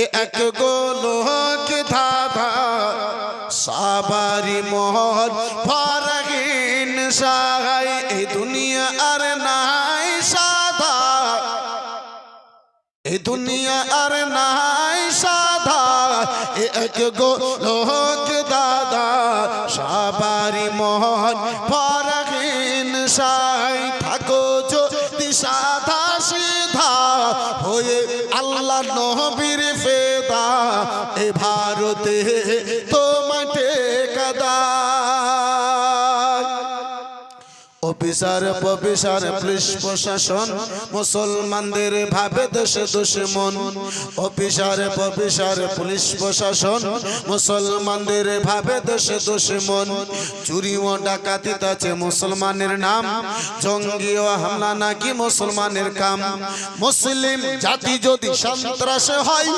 এ এক গোলক ধাঁধা সাবারি মহল ফরগিন সাহাই এই দুনিয়া আর নাই সাধা। এই দুনিয়া আর নাই সাধা, এ এক গোলক দাদা, সাবারি মহল ফরগিন সাহাই থাকো যদি সাধা সিধা, হয়ে আল্লাহ নবীর অফিসার প্রফেসর পুলিশ প্রশাসন, মুসলমানদের ভাবে দেশে দুশ্মন। অফিসার প্রফেসর পুলিশ প্রশাসন, মুসলমানদের ভাবে দেশে দুশ্মন। চুরি ও ডাকাতি আছে মুসলমানের নাম, জঙ্গি ও হামলা নাকি মুসলমানের কাম। মুসলিম জাতি যদি সন্ত্রাস হয়,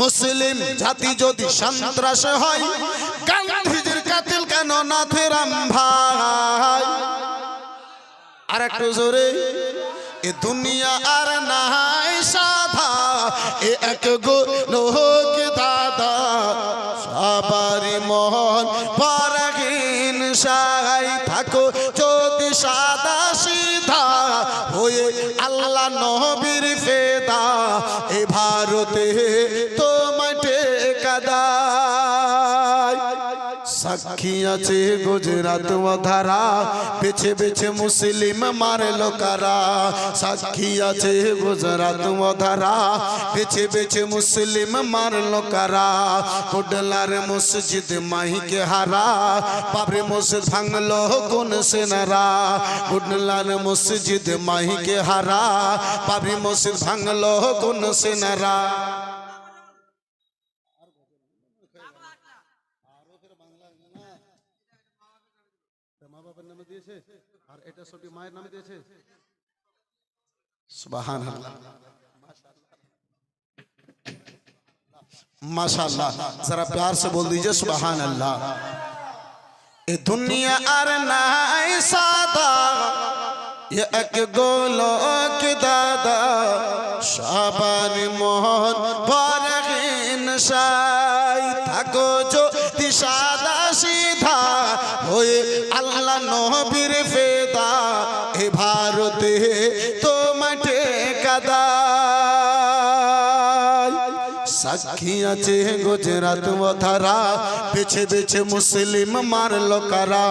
মুসলিম জাতি যদি সন্ত্রাস হয়, গান্ধীজির কাতিল কেন নাথেরাম ভাই? একটু জোরে এ দুনিয়া আর নাই সাধা, এ এক গো লোক দাদা। সবারি মহল পরাগিন সাই থাকো যদি সাদা সিধা। হয়ে আল্লাহ নবীর ফেদা, এ ভারতে আছে গুজরাট ধারা বেছে বেছে মুসলিম মারে লোকারা। সাক্ষী আছে গুজরাট ধারা বেছে বেছে মুসলিম মার লোকারা। কোডলার মসজিদ মাহিকে হারা, বাবরে মসজিদ ভাঙলো কোন সেনারা। কোডলার মসজিদ মাহিকে হারা, বাবরি মসজিদ ভাঙলো কোন সেনারা। মা বাবার নামে দিয়েছে আর এটা সবটি মায়ের নামে দিয়েছে সুবহানাল্লাহ माशाल्लाह जरा प्यार से बोल दीजिए सुबहान अल्लाह ये दुनिया अर नाय सादा ये एक गोलो के दादा शाबान मोहन बरगिन साई থাকো যদি সাদা সিধা হয়ে আল্লাহ নবীর ফেদা এ ভারতে তোমাটে সাক্ষী আছে গুজরাট ধারা বেছে বেছে মুসলিম মারলো কারা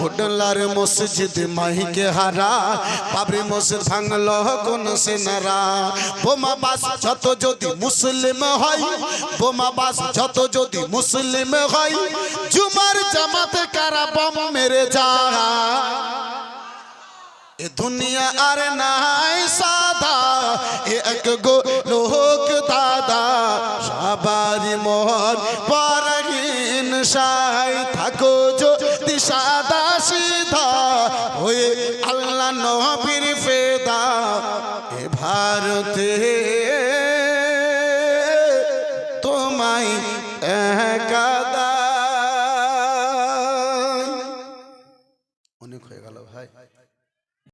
হোটেলার মসজিদ মাহিকে হারা বাবরি মসজিদ ভাঙলো কোন সেনারা। বোমা বাস যত যদি মুসলিম হয়, বোমা বাস যত যদি মুসলিম হয়, জুমার জামাতে কারা বম মেরে যায়? এ দুনিয়া আর নাই সাদা, এ এক গো সাই থাকো যদি সাদা সিধা হয়ে আল্লাহ নবীর ফেদা এ ভারতে। তোমায় একা